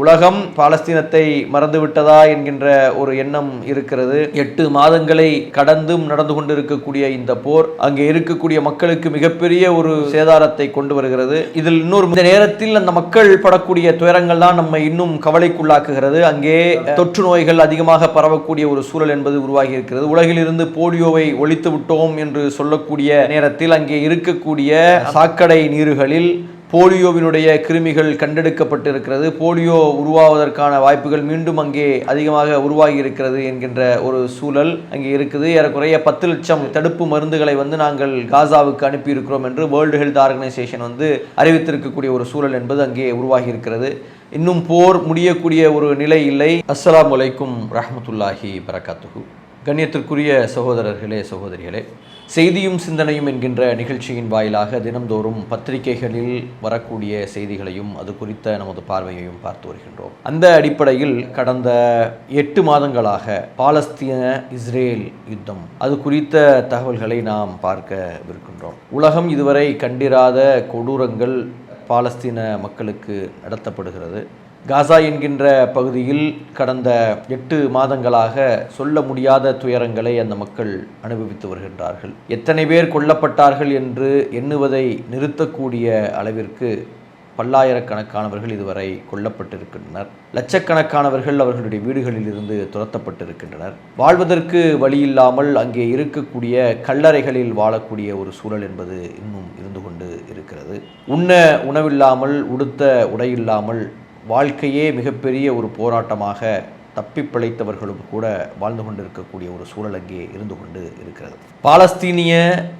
உலகம் பாலஸ்தீனத்தை மறந்துவிட்டதா என்கின்ற ஒரு எண்ணம் இருக்கிறது. எட்டு மாதங்களை கடந்தும் நடந்து கொண்டிருக்கக்கூடிய இந்த போர் அங்கே இருக்கக்கூடிய மக்களுக்கு மிகப்பெரிய ஒரு சேதாரத்தை கொண்டு வருகிறது. இதில் இன்னொரு இந்த நேரத்தில் அந்த மக்கள் படக்கூடிய துயரங்கள் தான் நம்மை இன்னும் கவலைக்குள்ளாக்குகிறது. அங்கே தொற்று நோய்கள் அதிகமாக பரவக்கூடிய ஒரு சூழல் என்பது உருவாகி இருக்கிறது. உலகிலிருந்து போலியோவை ஒழித்து விட்டோம் என்று சொல்லக்கூடிய நேரத்தில் அங்கே இருக்கக்கூடிய சாக்கடை நீருகளில் போலியோவினுடைய கிருமிகள் கண்டெடுக்கப்பட்டிருக்கிறது. போலியோ உருவாவதற்கான வாய்ப்புகள் மீண்டும் அங்கே அதிகமாக உருவாகி இருக்கிறது என்கின்ற ஒரு சூழல் அங்கே இருக்குது. ஏறக்குறைய பத்து லட்சம் தடுப்பு மருந்துகளை வந்து நாங்கள் காசாவுக்கு அனுப்பியிருக்கிறோம் என்று வேர்ல்டு ஹெல்த் ஆர்கனைசேஷன் வந்து அறிவித்திருக்கக்கூடிய ஒரு சூழல் என்பது அங்கே உருவாகி இருக்கிறது இன்னும் போர் முடியக்கூடிய ஒரு நிலை இல்லை. அஸ்லாம் வலைக்கும் ரஹமத்துல்லாஹி பரகாத்துகு கண்ணியத்திற்குரிய சகோதரர்களே சகோதரிகளே செய்தியும் சிந்தனையும் என்கின்ற நிகழ்ச்சியின் வாயிலாக தினம்தோறும் பத்திரிகைகளில் வரக்கூடிய செய்திகளையும் அது குறித்த நமது பார்வையையும் பார்த்து வருகின்றோம். அந்த அடிப்படையில் கடந்த எட்டு மாதங்களாக பாலஸ்தீன இஸ்ரேல் யுத்தம் அது குறித்த தகவல்களை நாம் பார்க்கவிருக்கின்றோம். உலகம் இதுவரை கண்டிராத கொடூரங்கள் பாலஸ்தீன மக்களுக்கு நடத்தப்படுகிறது. காசா என்கின்ற பகுதியில் கடந்த எட்டு மாதங்களாக சொல்ல முடியாத துயரங்களை அந்த மக்கள் அனுபவித்து வருகின்றார்கள். எத்தனை பேர் கொல்லப்பட்டார்கள் என்று எண்ணுவதை நிறுத்தக்கூடிய அளவிற்கு பல்லாயிரக்கணக்கானவர்கள் இதுவரை கொல்லப்பட்டிருக்கின்றனர். லட்சக்கணக்கானவர்கள் அவர்களுடைய வீடுகளில் இருந்து துரத்தப்பட்டிருக்கின்றனர். வாழ்வதற்கு வழியில்லாமல் அங்கே இருக்கக்கூடிய கல்லறைகளில் வாழக்கூடிய ஒரு சூழல் என்பது இன்னும் இருந்து கொண்டு இருக்கிறது. உண்ண உணவில்லாமல் உடுத்த உடையில்லாமல் வாழ்க்கையே மிகப்பெரிய ஒரு போராட்டமாக தப்பி பிழைத்தவர்களும் கூட வாழ்ந்து கொண்டிருக்கக்கூடிய ஒரு சூழல் அங்கே இருந்து கொண்டு இருக்கிறது. பாலஸ்தீனிய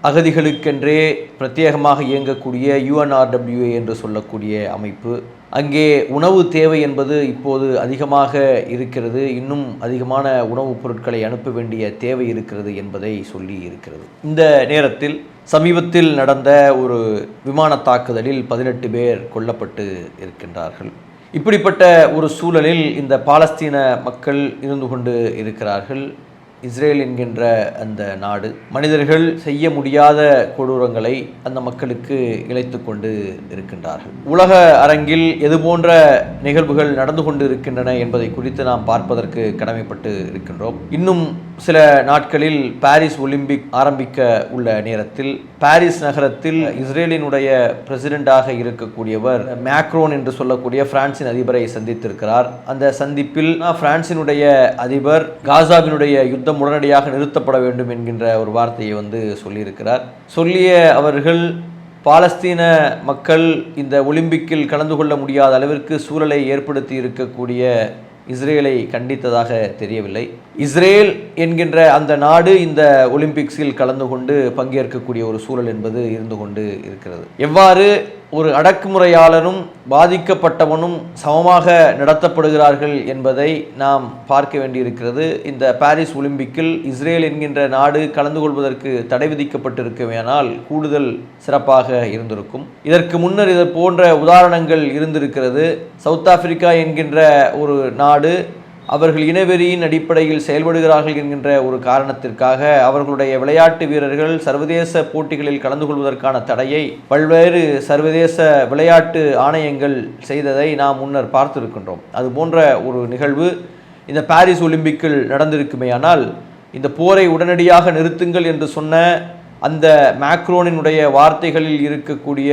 அகதிகளுக்கென்றே பிரத்யேகமாக இயங்கக்கூடிய யுஎன்ஆர்டபிள்யூஏ என்று சொல்லக்கூடிய அமைப்பு அங்கே உணவு தேவை என்பது இப்போது அதிகமாக இருக்கிறது. இன்னும் அதிகமான உணவுப் பொருட்களை அனுப்ப வேண்டிய தேவை இருக்கிறது என்பதை சொல்லி இருக்கிறது. இந்த நேரத்தில் சமீபத்தில் நடந்த ஒரு விமான தாக்குதலில் பதினெட்டு பேர் கொல்லப்பட்டு இருக்கின்றார்கள். இப்படிப்பட்ட ஒரு சூழலில் இந்த பாலஸ்தீன மக்கள் இருந்து கொண்டு இருக்கிறார்கள். இஸ்ரேல் என்கின்ற அந்த நாடு மனிதர்கள் செய்ய முடியாத கொடூரங்களை அந்த மக்களுக்கு இழைத்து கொண்டு இருக்கின்றார்கள். உலக அரங்கில் எது போன்ற நிகழ்வுகள் நடந்து கொண்டு இருக்கின்றன என்பதை குறித்து நாம் பார்ப்பதற்கு கடமைப்பட்டு இருக்கின்றோம். இன்னும் சில நாட்களில் பாரிஸ் ஒலிம்பிக் ஆரம்பிக்க உள்ள நேரத்தில் பாரிஸ் நகரத்தில் இஸ்ரேலினுடைய பிரசிடெண்டாக இருக்கக்கூடியவர் மேக்ரோன் என்று சொல்லக்கூடிய பிரான்சின் அதிபரை சந்தித்திருக்கிறார். அந்த சந்திப்பில் பிரான்சினுடைய அதிபர் காசாவினுடைய யுத்தம் உடனடியாக நிறுத்தப்பட வேண்டும் என்கின்ற ஒரு வார்த்தையை வந்து சொல்லியிருக்கிறார். சொல்லிய அவர்கள் பாலஸ்தீன மக்கள் இந்த ஒலிம்பிக்கில் கலந்து கொள்ள முடியாத அளவிற்கு சூழலை ஏற்படுத்தி இருக்கக்கூடிய இஸ்ரேலை கண்டித்ததாக தெரியவில்லை. இஸ்ரேல் என்கின்ற அந்த நாடு இந்த ஒலிம்பிக்ஸில் கலந்து கொண்டு பங்கேற்கக்கூடிய ஒரு சூழல் என்பது இருந்து கொண்டு இருக்கிறது. எவ்வாறு ஒரு அடக்குமுறையாளனும் பாதிக்கப்பட்டவனும் சமமாக நடத்தப்படுகிறார்கள் என்பதை நாம் பார்க்க வேண்டியிருக்கிறது. இந்த பாரிஸ் ஒலிம்பிக்கில் இஸ்ரேல் என்கின்ற நாடு கலந்து கொள்வதற்கு தடை விதிக்கப்பட்டிருக்குமேனால் கூடுதல் சிறப்பாக இருந்திருக்கும். இதற்கு முன்னர் இது போன்ற உதாரணங்கள் இருந்திருக்கிறது. சவுத் ஆப்பிரிக்கா என்கின்ற ஒரு நாடு அவர்கள் இனவெறியின் அடிப்படையில் செயல்படுகிறார்கள் என்கின்ற ஒரு காரணத்திற்காக அவர்களுடைய விளையாட்டு வீரர்கள் சர்வதேச போட்டிகளில் கலந்து கொள்வதற்கான தடையை பல்வேறு சர்வதேச விளையாட்டு ஆணையங்கள் செய்ததை நாம் முன்னர் பார்த்திருக்கின்றோம். அது போன்ற ஒரு நிகழ்வு இந்த பாரிஸ் ஒலிம்பிக்கில் நடந்திருக்குமேயானால் இந்த போரை உடனடியாக நிறுத்துங்கள் என்று சொன்ன அந்த மேக்ரோனினுடைய வார்த்தைகளில் இருக்கக்கூடிய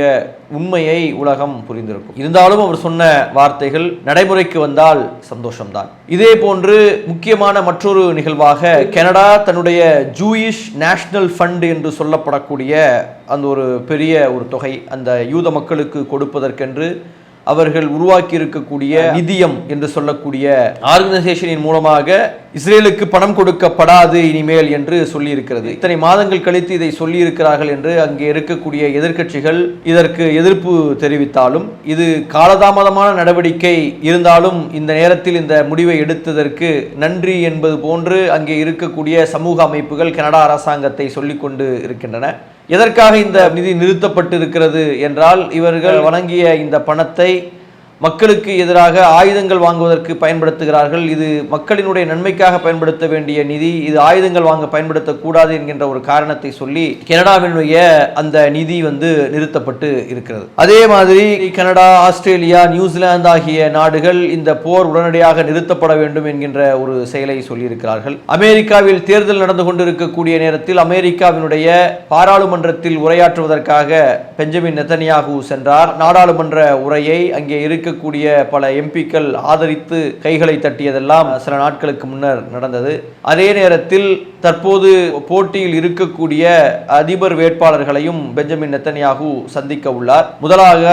உண்மையை உலகம் புரிந்திருக்கும். இருந்தாலும் அவர் சொன்ன வார்த்தைகள் நடைமுறைக்கு வந்தால் சந்தோஷம்தான். இதே போன்று முக்கியமான மற்றொரு நிகழ்வாக கனடா தன்னுடைய ஜூயிஷ் நேஷனல் ஃபண்ட் என்று சொல்லப்படக்கூடிய அந்த ஒரு பெரிய ஒரு தொகை அந்த யூத மக்களுக்கு கொடுப்பதற்கென்று அவர்கள் உருவாக்கி இருக்கக்கூடிய நிதியம் என்று சொல்லக்கூடிய ஆர்கனைசேஷனின் மூலமாக இஸ்ரேலுக்கு பணம் கொடுக்கப்படாது இனிமேல் என்று சொல்லியிருக்கிறது. இத்தனை மாதங்கள் கழித்து இதை சொல்லியிருக்கிறார்கள் என்று அங்கே இருக்கக்கூடிய எதிர்க்கட்சிகள் இதற்கு எதிர்ப்பு தெரிவித்தாலும் இது காலதாமதமான நடவடிக்கை இருந்தாலும் இந்த நேரத்தில் இந்த முடிவை எடுத்ததற்கு நன்றி என்பது போன்று அங்கே இருக்கக்கூடிய சமூக அமைப்புகள் கனடா அரசாங்கத்தை சொல்லிக்கொண்டு இருக்கின்றன. எதற்காக இந்த நிதி நிறுத்தப்பட்டிருக்கிறது என்றால் இவர்கள் வழங்கிய இந்த பணத்தை மக்களுக்கு எதிராக ஆயுதங்கள் வாங்குவதற்கு பயன்படுத்துகிறார்கள். இது மக்களினுடைய நன்மைக்காக பயன்படுத்த வேண்டிய நிதி. இது ஆயுதங்கள் வாங்க பயன்படுத்தக்கூடாது என்கின்ற ஒரு காரணத்தை சொல்லி கனடாவினுடைய அந்த நிதி வந்து நிறுத்தப்பட்டு இருக்கிறது. அதே மாதிரி கனடா ஆஸ்திரேலியா நியூசிலாந்து ஆகிய நாடுகள் இந்த போர் உடனடியாக நிறுத்தப்பட வேண்டும் என்கின்ற ஒரு செயலை சொல்லியிருக்கிறார்கள். அமெரிக்காவில் தேர்தல் நடந்து கொண்டிருக்கக்கூடிய நேரத்தில் அமெரிக்காவினுடைய பாராளுமன்றத்தில் உரையாற்றுவதற்காக பெஞ்சமின் நெத்தனியாகு சென்றார். நாடாளுமன்ற உரையை அங்கே இருக்க இருக்கக்கூடிய பல எம்பிக்கள் ஆதரித்து கைகளை தட்டியதெல்லாம் சில நாட்களுக்கு முன்னர் நடந்தது. அதே நேரத்தில் தற்போது போட்டியில் இருக்கக்கூடிய அதிபர் வேட்பாளர்களையும் பெஞ்சமின் நெத்தனியாகு சந்திக்க உள்ளார். முதலாக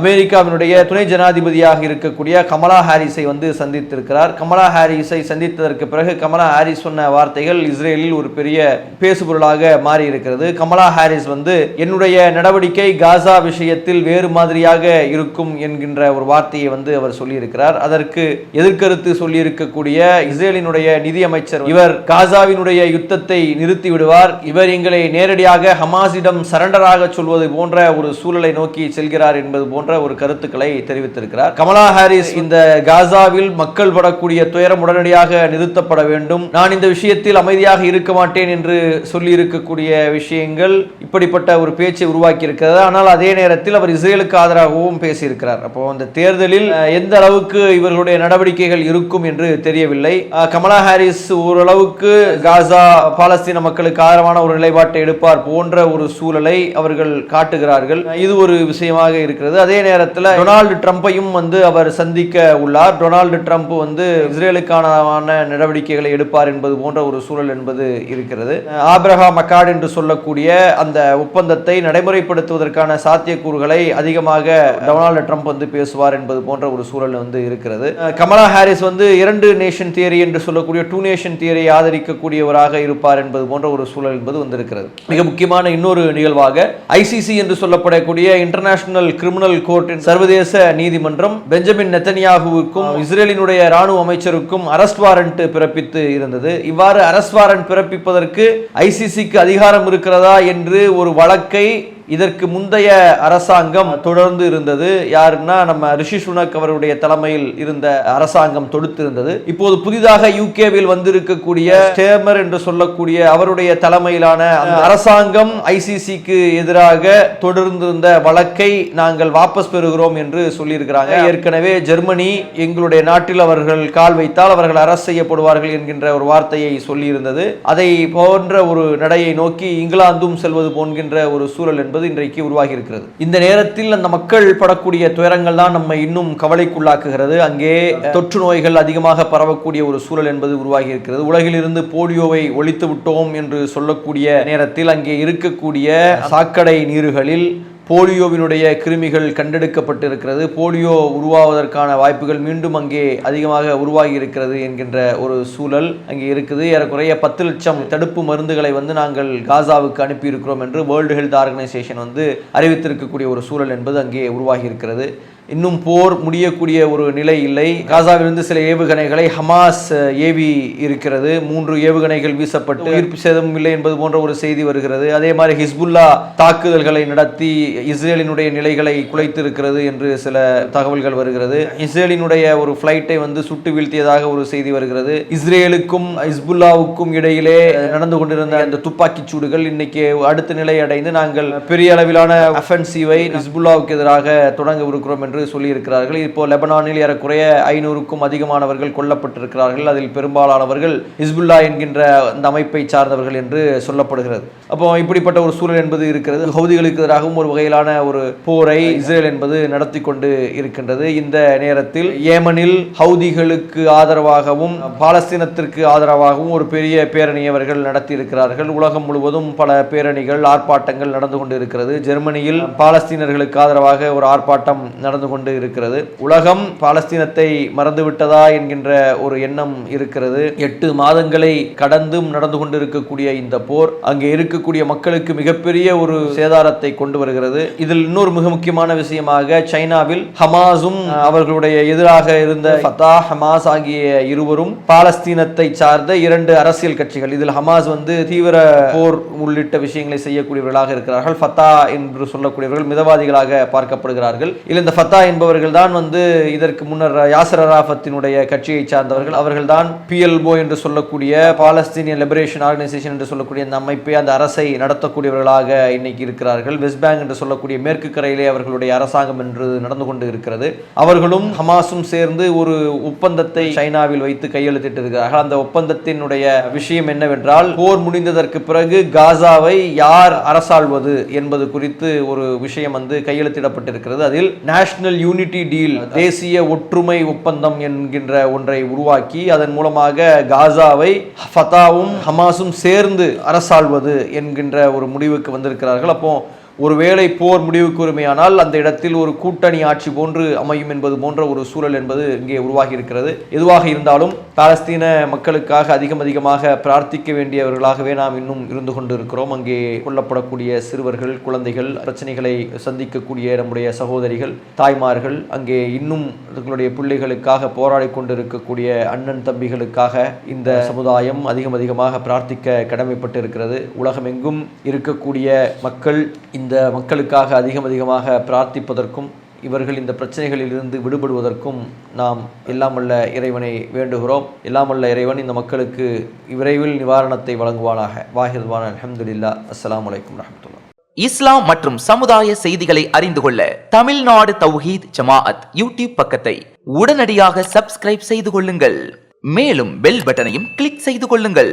அமெரிக்காவினுடைய துணை ஜனாதிபதியாக இருக்கக்கூடிய கமலா ஹாரிஸை வந்து சந்தித்திருக்கிறார். கமலா ஹாரிஸை சந்தித்ததற்கு பிறகு கமலா ஹாரிஸ் சொன்ன வார்த்தைகள் இஸ்ரேலில் ஒரு பெரிய பேசுபொருளாக மாறி இருக்கிறது கமலா ஹாரிஸ் வந்து என்னுடைய நடவடிக்கை காசா விஷயத்தில் வேறு மாதிரியாக இருக்கும் என்கின்ற ஒரு வார்த்தையை வந்து அவர் சொல்லியிருக்கிறார். அதற்கு எதிர்கருத்து சொல்லியிருக்கக்கூடிய இஸ்ரேலினுடைய நிதியமைச்சர் இவர் காசாவினுடைய யுத்தத்தை நிறுத்தி விடுவார் இவர் எங்களை நேரடியாக ஹமாஸிடம் சரண்டராக சொல்வது போன்ற ஒரு சூழலை நோக்கி செல்கிறார் என்பது போன்ற ஒரு கருத்துக்களை தெரிவித்திருக்கிறார். கமலா ஹாரிஸ் இந்த காசாவில் மக்கள் படக்கூடிய துயரம் உடனடியாக நிறுத்தப்பட வேண்டும். நான் இந்த விஷயத்தில் அமைதியாக இருக்க மாட்டேன் என்று சொல்லி இருக்கக்கூடிய விஷயங்கள் இப்படிப்பட்ட ஒரு பேச்சை உருவாக்கி இருக்கிறது ஆனால் அதே நேரத்தில் அவர் இஸ்ரேலுக்கு ஆதரவாகவும் பேசியிருக்கிறார். அப்போ அந்த தேர்தலில் எந்த அளவுக்கு இவர்களுடைய நடவடிக்கைகள் இருக்கும் என்று தெரியவில்லை. கமலா ஹாரிஸ் ஓரளவுக்கு காசா பாலஸ்தீன மக்களுக்கு ஆதரவான ஒரு நிலைப்பாட்டை எடுப்பார் போன்ற ஒரு சூழலை அவர்கள் காட்டுகிறார்கள். இது ஒரு விஷயமாக இருக்கிறது. அதே நேரத்தில் டொனால்டு ட்ரம்ப்பையும் வந்து அவர் சந்திக்க உள்ளார். டொனால்டு ட்ரம்ப் வந்து இஸ்ரேலுக்கான நடவடிக்கைகளை எடுப்பார் என்பது போன்ற ஒரு சூழல் என்பது இருக்கிறது. ஆப்ரஹா மக்காட் என்று சொல்லக்கூடிய அந்த ஒப்பந்தத்தை நடைமுறைப்படுத்துவதற்கான சாத்தியக்கூறுகளை அதிகமாக டொனால்டு ட்ரம்ப் வந்து பேசுவார் என்பது போன்ற ஒரு சூழல் வந்து இருக்கிறது. கமலா ஹாரிஸ் வந்து இரண்டு நேஷன் தியரி என்று சொல்லக்கூடிய டூ நேஷன் தியரியை ஆதரிக்கக்கூடியவராக இருப்பார் என்பது போன்ற ஒரு சூழல் என்பது வந்திருக்கிறது. மிக முக்கியமான இன்னொரு நிகழ்வாக ஐசிசி என்று சொல்லப்படக்கூடிய இன்டர்நேஷனல் கிரிமினல் கோர்ட்டின் சர்வதேச நீதிமன்றம் பெஞ்சமின் நெத்தனியாகுவுக்கும் இஸ்ரேலினுடைய ராணுவ அமைச்சருக்கும் அரஸ்ட் வாரண்ட் பிறப்பித்து இருந்தது. இவ்வாறு அரஸ்ட் வாரண்ட் பிறப்பிப்பதற்கு ஐசிசிக்கு அதிகாரம் இருக்கிறதா என்று ஒரு வழக்கை இதற்கு முந்தைய அரசாங்கம் தொடர்ந்து இருந்தது. யாருன்னா நம்ம ரிஷி சுனக் அவருடைய தலைமையில் இருந்த அரசாங்கம் தொடுத்திருந்தது. இப்போது புதிதாக யூகேவில் வந்திருக்கக்கூடிய ஸ்டேமர் என்று சொல்லக்கூடிய அவருடைய தலைமையிலான அந்த அரசாங்கம் ஐசிசிக்கு எதிராக தொடர்ந்திருந்த வழக்கை நாங்கள் வாபஸ் பெறுகிறோம் என்று சொல்லியிருக்கிறாங்க. ஏற்கனவே ஜெர்மனி எங்களுடைய நாட்டில் அவர்கள் கால் வைத்தால் அவர்கள் அரசு செய்யப்படுவார்கள் என்கின்ற ஒரு வார்த்தையை சொல்லியிருந்தது. அதை போன்ற ஒரு நடையை நோக்கி இங்கிலாந்தும் செல்வது போன்கின்ற ஒரு சூழல் என்பது இன்றைக்கு உருவாகி இருக்கிறது இந்த நேரத்தில் அந்த மக்கள் படக்கூடிய துயரங்கள் தான் நம்மை இன்னும் கவலைக்குள்ளாக்குகிறது. அங்கே தொற்று நோய்கள் அதிகமாக பரவக்கூடிய ஒரு சூழல் என்பது உருவாகி இருக்கிறது உலகிலிருந்து போலியோவை ஒழித்து விட்டோம் என்று சொல்லக்கூடிய நேரத்தில் அங்கே இருக்கக்கூடிய சாக்கடை நீர்களில் போலியோவினுடைய கிருமிகள் கண்டெடுக்கப்பட்டிருக்கிறது. போலியோ உருவாவதற்கான வாய்ப்புகள் மீண்டும் அங்கே அதிகமாக உருவாகி இருக்கிறது என்கின்ற ஒரு சூழல் அங்கே இருக்குது. ஏறக்குறைய பத்து லட்சம் தடுப்பு மருந்துகளை வந்து நாங்கள் காசாவுக்கு அனுப்பியிருக்கிறோம் என்று வேர்ல்டு ஹெல்த் ஆர்கனைசேஷன் வந்து அறிவித்திருக்கக்கூடிய ஒரு சூழல் என்பது அங்கே உருவாகி இருக்கிறது இன்னும் போர் முடியக்கூடிய ஒரு நிலை இல்லை. காசாவிலிருந்து சில ஏவுகணைகளை ஹமாஸ் ஏவி இருக்கிறது. மூன்று ஏவுகணைகள் வீசப்பட்டு உயிர் சேதம் இல்லை என்பது போன்ற ஒரு செய்தி வருகிறது. அதே மாதிரி ஹிஸ்புல்லா தாக்குதல்களை நடத்தி இஸ்ரேலினுடைய நிலைகளை குலைத்து இருக்கிறது என்று சில தகவல்கள் வருகிறது. இஸ்ரேலினுடைய ஒரு ஃப்ளைட்டை வந்து சுட்டு வீழ்த்தியதாக ஒரு செய்தி வருகிறது. இஸ்ரேலுக்கும் ஹிஸ்புல்லாவுக்கும் இடையிலே நடந்து கொண்டிருந்த அந்த துப்பாக்கிச் சூடுகள் இன்னைக்கு அடுத்த நிலை அடைந்து நாங்கள் பெரிய அளவிலான அஃபென்சிவை ஹிஸ்புல்லாவுக்கு எதிராக தொடங்கவிருக்கிறோம் என்று சொல்லியிருக்கிறார்கள். இப்போ லெபனானில் ஏறக்குறைய ஐநூறுக்கும் அதிகமானவர்கள் கொல்லப்பட்டிருக்கிறார்கள். அதில் பெரும்பாலானவர்கள் ஹிஸ்புல்லா என்கின்ற அந்த அமைப்பை சார்ந்தவர்கள் என்று சொல்லப்படுகிறது. அப்போ இப்படிப்பட்ட ஒரு சூழல் என்பது இருக்கிறது. ஹவுதிகளுக்கு எதிராகவும் ஒரு வகையிலான ஒரு போரை இஸ்ரேல் என்பது நடத்தி கொண்டு இருக்கின்றது. இந்த நேரத்தில் ஏமனில் ஹவுதிகளுக்கு ஆதரவாகவும் பாலஸ்தீனத்திற்கு ஆதரவாகவும் ஒரு பெரிய பேரணியை அவர்கள் நடத்தி இருக்கிறார்கள். உலகம் முழுவதும் பல பேரணிகள் ஆர்ப்பாட்டங்கள் நடந்து கொண்டு இருக்கிறது. ஜெர்மனியில் பாலஸ்தீனர்களுக்கு ஆதரவாக ஒரு ஆர்ப்பாட்டம் நடந்து கொண்டு இருக்கிறது. உலகம் பாலஸ்தீனத்தை மறந்துவிட்டதா என்கின்ற ஒரு எண்ணம் இருக்கிறது. எட்டு மாதங்களை கடந்தும் நடந்து கொண்டிருக்கக்கூடிய இந்த போர் அங்கே இருக்க இருக்கக்கூடிய மக்களுக்கு மிகப்பெரிய ஒரு சேதாரத்தை கொண்டு வருகிறது. இதில் இன்னொரு மிக முக்கியமான விஷயமாக சைனாவில் ஹமாஸும் அவர்களுடைய எதிராக இருந்த ஃபதா ஹமாஸ் ஆகிய இருவரும் பாலஸ்தீனத்தை சார்ந்த இரண்டு அரசியல் கட்சிகள். இதில் ஹமாஸ் வந்து தீவிர போர் உள்ளிட்ட விஷயங்களை செய்யக்கூடியவர்களாக இருக்கிறார்கள். ஃபத்தா என்று சொல்லக்கூடியவர்கள் மிதவாதிகளாக பார்க்கப்படுகிறார்கள். இதில் இந்த ஃபத்தா என்பவர்கள் தான் வந்து இதற்கு முன்னர் யாசர் அராஃபத்தினுடைய கட்சியை சார்ந்தவர்கள். அவர்கள் தான் பிஎல்ஓ என்று சொல்லக்கூடிய பாலஸ்தீனிய லிபரேஷன் ஆர்கனைசேஷன் என்று சொல்லக்கூடிய அந்த அமைப்பை அந்த அரசை நடத்தக்கூடியவர்களாக இன்னைக்கு இருக்கிறார்கள். வெஸ்ட் பேங்க் என்று சொல்லக்கூடிய மேற்கு கரையிலே அவர்களுடைய அரசாங்கம் என்று நடந்து கொண்டு இருக்கிறது. அவர்களும் ஹமாஸும் சேர்ந்து ஒரு ஒப்பந்தத்தை சைனாவில் வைத்து கையெழுத்திட்டு இருக்கிறார்கள். அந்த ஒப்பந்தத்தினுடைய விஷயம் என்னவென்றால் போர் முடிந்ததற்கு பிறகு காசாவை யார் அரசாள்வது என்பது குறித்து ஒரு விஷயம் வந்து கையெழுத்திடப்பட்டிருக்கிறது. அதில் நேஷனல் யூனிட்டி டீல் தேசிய ஒற்றுமை ஒப்பந்தம் என்கின்ற ஒன்றை உருவாக்கி அதன் மூலமாக காசாவை ஃபத்தாவும் ஹமாஸும் சேர்ந்து அரசாள்வது என்கின்ற ஒரு முடிவுக்கு வந்திருக்கிறார்கள். அப்போ ஒருவேளை போர் முடிவுக்கு உரிமையானால் அந்த இடத்தில் ஒரு கூட்டணி ஆட்சி போன்று அமையும் என்பது போன்ற ஒரு சூழல் என்பது இங்கே உருவாகி இருக்கிறது எதுவாக இருந்தாலும் பாலஸ்தீன மக்களுக்காக அதிகம் அதிகமாக பிரார்த்திக்க வேண்டியவர்களாகவே நாம் இன்னும் இருந்து கொண்டு இருக்கிறோம் அங்கே கொல்லப்படக்கூடிய சிறுவர்கள் குழந்தைகள் பிரச்சனைகளை சந்திக்கக்கூடிய நம்முடைய சகோதரிகள் தாய்மார்கள் அங்கே இன்னும் தங்களுடைய பிள்ளைகளுக்காக போராடி கொண்டிருக்கக்கூடிய அண்ணன் தம்பிகளுக்காக இந்த சமுதாயம் அதிகம் அதிகமாக பிரார்த்திக்க கடமைப்பட்டு இருக்கிறது உலகமெங்கும் இருக்கக்கூடிய மக்கள் இந்த இந்த மக்களுக்காக அதிகம் அதிகமாக பிரார்த்திப்பதற்கும் இவர்கள் இந்த பிரச்சனைகளில் இருந்து விடுபடுவதற்கும் நாம் எல்லாம் இறைவனை வேண்டுகிறோம். எல்லாம் இறைவன் இந்த மக்களுக்கு விரைவில் நிவாரணத்தை வழங்குவானாக. வாஹிர்வான் அலமதுல்லா அஸ்லாம் வலைக்கம் ரஹமத்துல்லா இஸ்லாம் மற்றும் சமுதாய செய்திகளை அறிந்து கொள்ள தமிழ்நாடு தௌஹீத் ஜமாஅத் யூடியூப் பக்கத்தை உடனடியாக சப்ஸ்கிரைப் செய்து கொள்ளுங்கள். மேலும் பெல் பட்டனையும் கிளிக் செய்து கொள்ளுங்கள்.